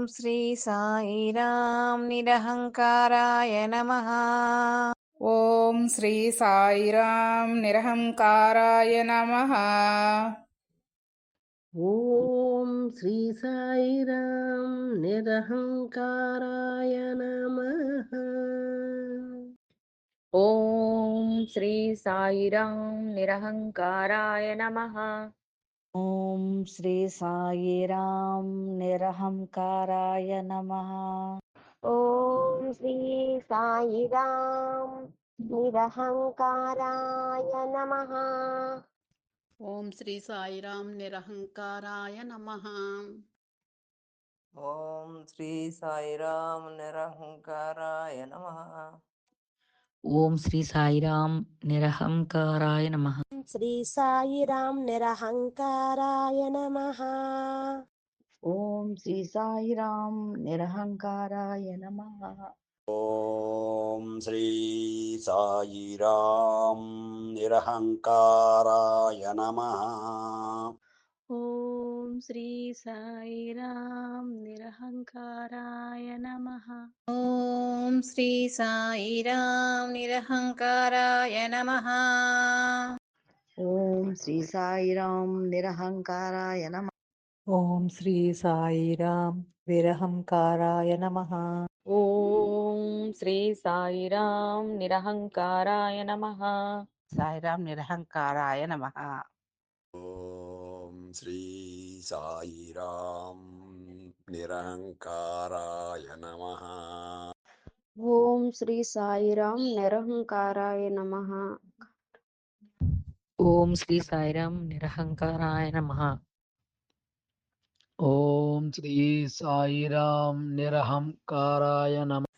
ఓం శ్రీ సాయిరాం నిరహంకారాయ నమ. ఓం శ్రీ సాయిరాం నిరహంకారాయ నమ. ఓం శ్రీ సాయిరాం నిరహంకారాయ నమ. ఓం శ్రీ సాయిరాం నిరహంకారాయ నమ. ఓం శ్రీ సాయిరాం నిరహంకారాయ నమ. ఓం శ్రీ సాయిరాం నిరహంకారాయ నమ. ఓం శ్రీ సాయిరాం నిరహంకారాయ నమ. ఓం శ్రీ సాయిరామ్ నిరహంకారాయ నమ. ఓం శ్రీ సాయిరాం నిరహంకారాయ నమ. శ్రీ సాయిరాం నిరహంకారాయ నమ. ఓం శ్రీ సాయిరాం నిరహంకారాయ నమ. ఓం శ్రీ సాయిరాం నిరహంకారాయ నమ. ఓం శ్రీ సాయిరాం నిరహంకారాయ నమ. ఓం శ్రీ సాయిరాం నిరహంకారాయ నమ. ఓం శ్రీ సాయిరాం నిరహంకారాయ నమ. ఓం శ్రీ సాయిరాం నిరహంకారాయ నమ. ఓం శ్రీ సాయిరాం నిరహంకారాయ నమ. సాయిరాం నిరహంకారాయ నమ. श्रीसाईराम् निरहंकाराय नमः। ओम श्री साईराम निरहंकाराय नमः। ओम श्री साईराम निरहंकाराय नमः। ओम श्री साईराम निरहंकाराय नमः।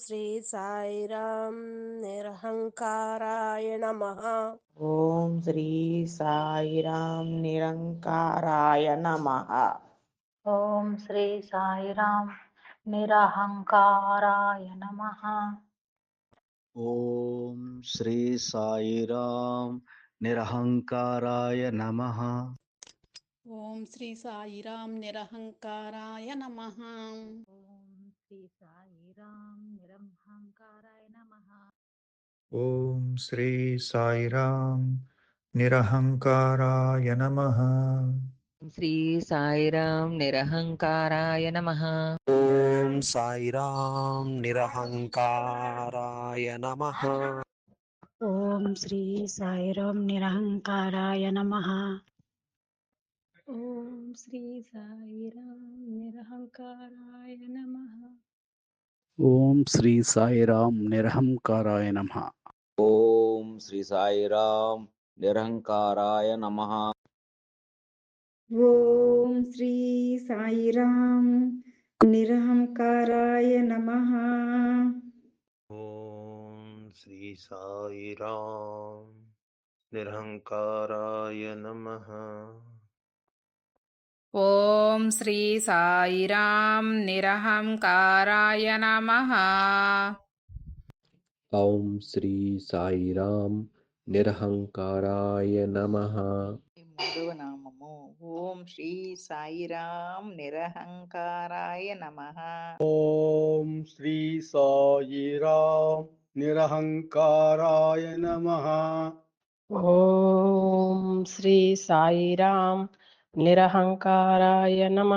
श्री साईराम निरहङ्काराय नमः ॐ श्री साईराम निरहङ्काराय नमः ॐ श्री साईराम निरहङ्काराय नमः ॐ श्री साईराम निरहङ्काराय नमः ॐ श्री साईराम निरहङ्काराय नमः శ్రీ సాయిరాం నిరహంకారాయ నమ. ఓం శ్రీ సాయిరాం నిరహంకారాయ నమ. శ్రీ సాయిరాం నిరహంకారాయ నమ. ఓం సాయిరాం నిరహంకారాయ నమ. ఓం శ్రీ సాయిరాం నిరహంకారాయ నమ. ఓం శ్రీ సాయిరాం నిరహంకారాయ నమ. ఓం శ్రీ సాయిరాం నిరహంకారాయ నమ ఓం శ్రీ సాయిరాం నిరహంకారాయ నమ ఓం శ్రీ సాయిరాం నిరహంకారాయ నమ ఓం శ్రీ సాయిరాం నిరహంకారాయ నమ ఓం శ్రీ సాయిరాం నిరహంకారాయ నమ. ఓం శ్రీ సాయిరాం నిరహంకారాయ నమ. మూడవ నామము. ఓం శ్రీ సాయిరాం నిరహంకారాయ నమ. ఓం శ్రీ సాయిరాం నిరహంకారాయ నమ. ఓం శ్రీ సాయిరాం నిరహంకారాయ నమ.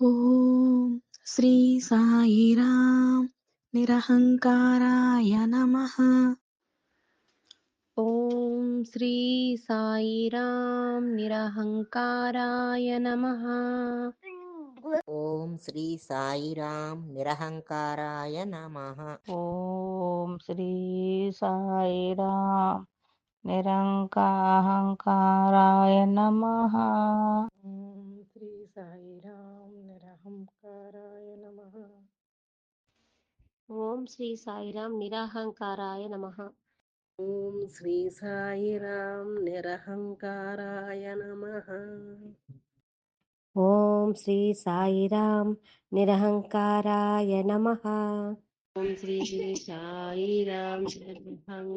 ఓం శ్రీ సాయిరాం నిరహంకారాయ నమ. ఓం శ్రీ సాయిరాం నిరహంకారాయ నమ. ఓం శ్రీ సాయిరాం నిరహంకారాయ నమ. ఓం శ్రీ సాయిరాం నిరంకాహంకారాయ నమ శ్రీ సాయిరాం నిరహంకారాయ నమ ఓం శ్రీ సాయిరాం నిరహంకారాయ నమ ఓం శ్రీ సాయిరాం నిరహంకారాయ నమ ఓం శ్రీ సాయిరాం నిరహంకారాయ నమ ఓం శ్రీ సాయిరాం నిరహంకారాయ